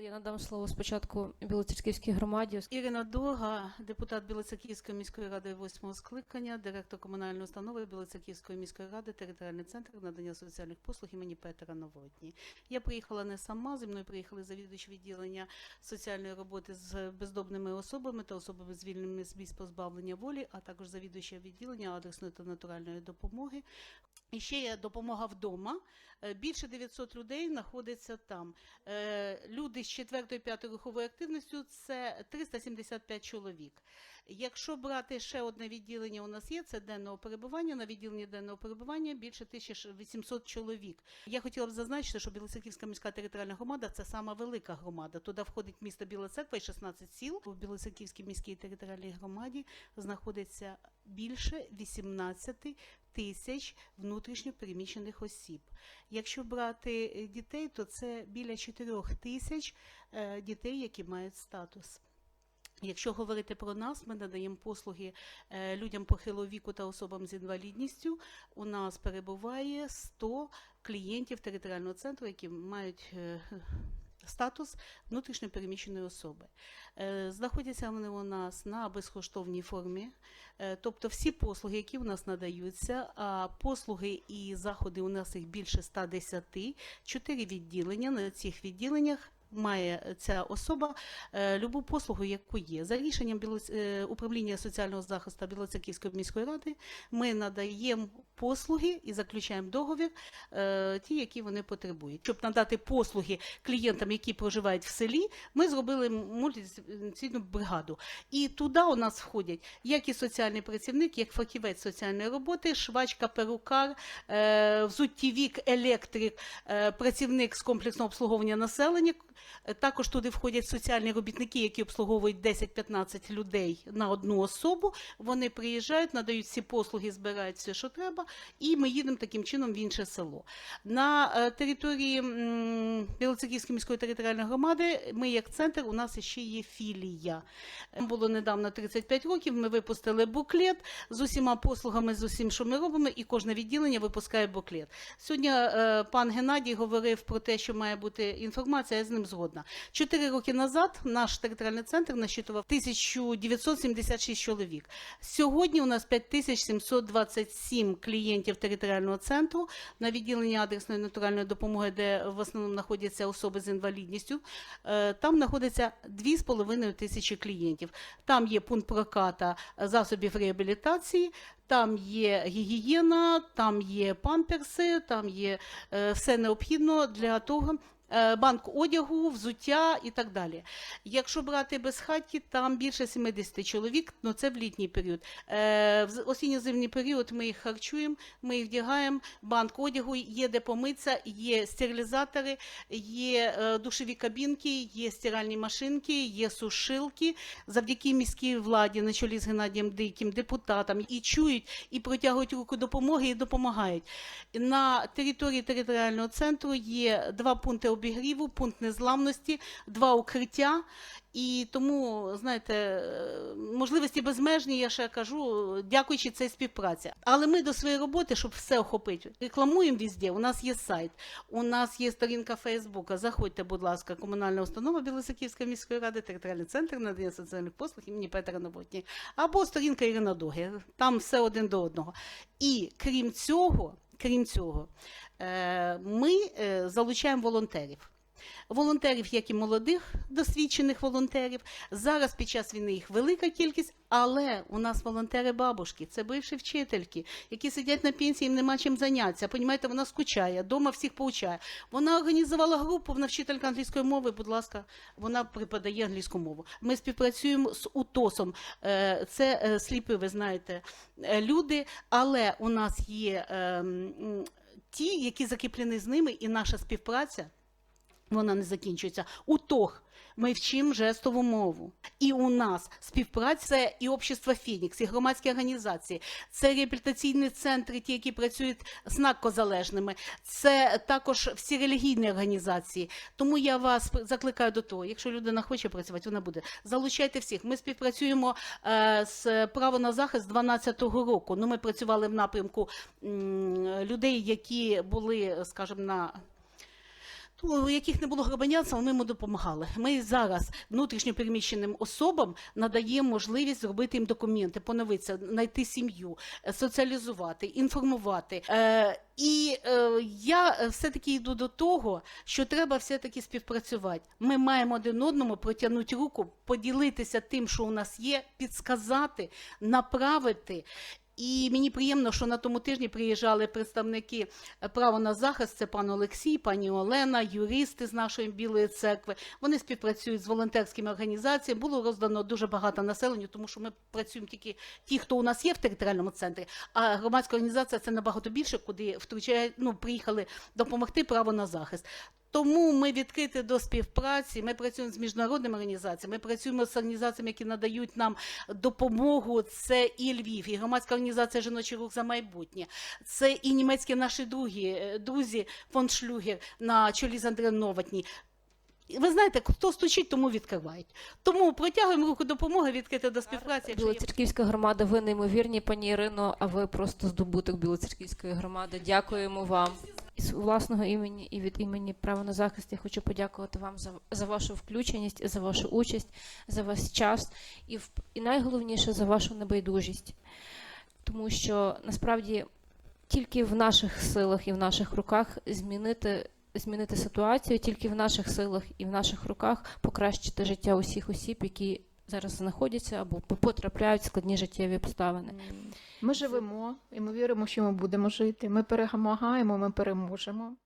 Я надам слово спочатку Білоцерківській громаді. Ірина Дорга, депутат Білоцерківської міської ради восьмого скликання, директор комунальної установи Білоцерківської міської ради, територіальний центр надання соціальних послуг імені Петра Новотні. Я приїхала не сама, зі мною приїхали завідувачі відділення соціальної роботи з бездомними особами та особами з місць позбавлення волі, а також завідувача відділення адресної та натуральної допомоги. І ще є допомога вдома. Е, Більше 900 людей знаходиться там. Е, Люди з 4-5 руховою активністю це 375 чоловік. Якщо брати ще одне відділення, у нас є це денного перебування. На відділенні денного перебування більше 1800 чоловік. Я хотіла б зазначити, що Білоцерківська міська територіальна громада це сама велика громада. Туди входить місто Біла Церква і 16 сіл. У Білоцерківській міській територіальній громаді знаходиться більше 18 тисяч внутрішньо переміщених осіб. Якщо брати е, дітей, то це біля 4 тисяч е, дітей, які мають статус. Якщо говорити про нас, ми надаємо послуги е, людям похилого віку та особам з інвалідністю. У нас перебуває 100 клієнтів територіального центру, які мають статус внутрішньопереміщеної особи. Е, Знаходяться вони у нас на безкоштовній формі, Е, тобто всі послуги, які у нас надаються, а послуги і заходи у нас їх більше 110, чотири відділення. На цих відділеннях має ця особа е, любу послугу, яку є. За рішенням е, управління соціального захисту Білоцерківської міської ради ми надаємо послуги і заключаємо договір, е, ті, які вони потребують. Щоб надати послуги клієнтам, які проживають в селі, ми зробили мультидисциплінарну бригаду. І туди у нас входять як і соціальний працівник, як фахівець соціальної роботи, швачка, перукар, взуттєвік, електрик, працівник з комплексного обслуговування населення. Е, Також туди входять соціальні робітники, які обслуговують 10-15 людей на одну особу. Вони приїжджають, надають всі послуги, збирають все, що треба, і ми їдемо таким чином в інше село. На е, території Білоцерківської міської територіальної громади ми як центр, у нас ще є філія. Було недавно 35 років, ми випустили буклет з усіма послугами, з усім, що ми робимо, і кожне відділення випускає буклет. Сьогодні е, пан Геннадій говорив про те, що має бути інформація, я з ним згодна. Чотири роки назад наш територіальний центр насчитував 1976 чоловік. Сьогодні у нас 5727 клієнтів територіального центру на відділенні адресної натуральної допомоги, де в основному знаходяться особи з інвалідністю. Е, Там знаходиться 2,5 тисячі клієнтів. Там є пункт проката засобів реабілітації, там є гігієна, там є памперси, там є е, все необхідно для того. Е, Банк одягу, взуття і так далі. Якщо брати безхатьки, там більше 70 чоловік, ну це в літній період. Е, В осінньо-зимній період ми їх харчуємо, ми їх вдягаємо, банк одягу, є де помитися, є стерилізатори, є е, душові кабінки, є стиральні машинки, є сушилки. Завдяки міській владі, на чолі з Геннадієм Диким, депутатам, і чують, і протягують руку допомоги, і допомагають. На території територіального центру є два пункти обігріву, пункт незламності, два укриття. І тому, знаєте, е, можливості безмежні, я ще кажу, дякуючи цій співпраці. Але ми до своєї роботи, щоб все охопити, рекламуємо везде. У нас є сайт, у нас є сторінка Фейсбука. Заходьте, будь ласка, комунальна установа Білосаківської міської ради, територіальний центр надання соціальних послуг імені Петра Новотні, або сторінка Ірина Доги. Там все один до одного. І крім цього, крім цього, е, ми е, залучаємо волонтерів. Волонтерів, як і молодих досвідчених волонтерів. Зараз під час війни їх велика кількість, але у нас волонтери бабушки, це бивші вчительки, які сидять на пенсії, їм нема чим зайнятися. Понімаєте, вона скучає, дома всіх поучає. Вона організувала групу, вона вчителька англійської мови. Будь ласка, вона преподає англійську мову. Ми співпрацюємо з УТОСом. Е, Це е, сліпі, ви знаєте, е, люди, але у нас є ем, ті, які закріплені з ними, і наша співпраця вона не закінчується. У Утох. Ми вчимо жестову мову. І у нас співпраця і общество Фінікс, і громадські організації, це реабілітаційні центри, ті, які працюють з наркозалежними, це також всі релігійні організації. Тому я вас закликаю до того, якщо людина хоче працювати, вона буде. Залучайте всіх. Ми співпрацюємо е, з право на захист 12-го року. Ну, ми працювали в напрямку людей, які були, скажімо, на у яких не було громадянства, ми йому допомагали. Ми зараз внутрішньопереміщеним особам надаємо можливість зробити їм документи, поновитися, знайти сім'ю, е, соціалізувати, інформувати. Е, і е, я е, все-таки йду до того, що треба все-таки співпрацювати. Ми маємо один одному протягнути руку, поділитися тим, що у нас є, підсказати, направити. І мені приємно, що на тому тижні приїжджали представники е, право на захист. Це пан Олексій, пані Олена, юристи з нашої Білої церкви. Вони співпрацюють з волонтерськими організаціями. Було роздано дуже багато населенню, тому що ми працюємо тільки ті, хто у нас є в територіальному центрі. А громадська організація це набагато більше, куди втручає, ну, приїхали допомогти право на захист. Тому ми відкриті до співпраці. Ми працюємо з міжнародними організаціями. Ми працюємо з організаціями, які надають нам допомогу. Це і Львів, і громадська організація Жіночий рух за майбутнє. Це і німецькі наші другі, е, друзі фон Шлюгер на чолі з Андреєм Новотні. Ви знаєте, хто стучить, тому відкривають. Тому протягуємо руку допомоги, відкрити до співпраці. Білоцерківська громада, ви неймовірні, пані Ірино, а ви просто здобуток Білоцерківської громади. Дякуємо вам. Із власного імені і від імені права на захист я хочу подякувати вам за, за вашу включеність, за вашу участь, за ваш час і, в- і найголовніше за вашу небайдужість. Тому що насправді тільки в наших силах і в наших руках змінити, змінити ситуацію, тільки в наших силах і в наших руках покращити життя усіх осіб, які зараз знаходяться або потрапляють в складні життєві обставини. Ми живемо і ми віримо, що ми будемо жити. Ми перемагаємо, ми переможемо.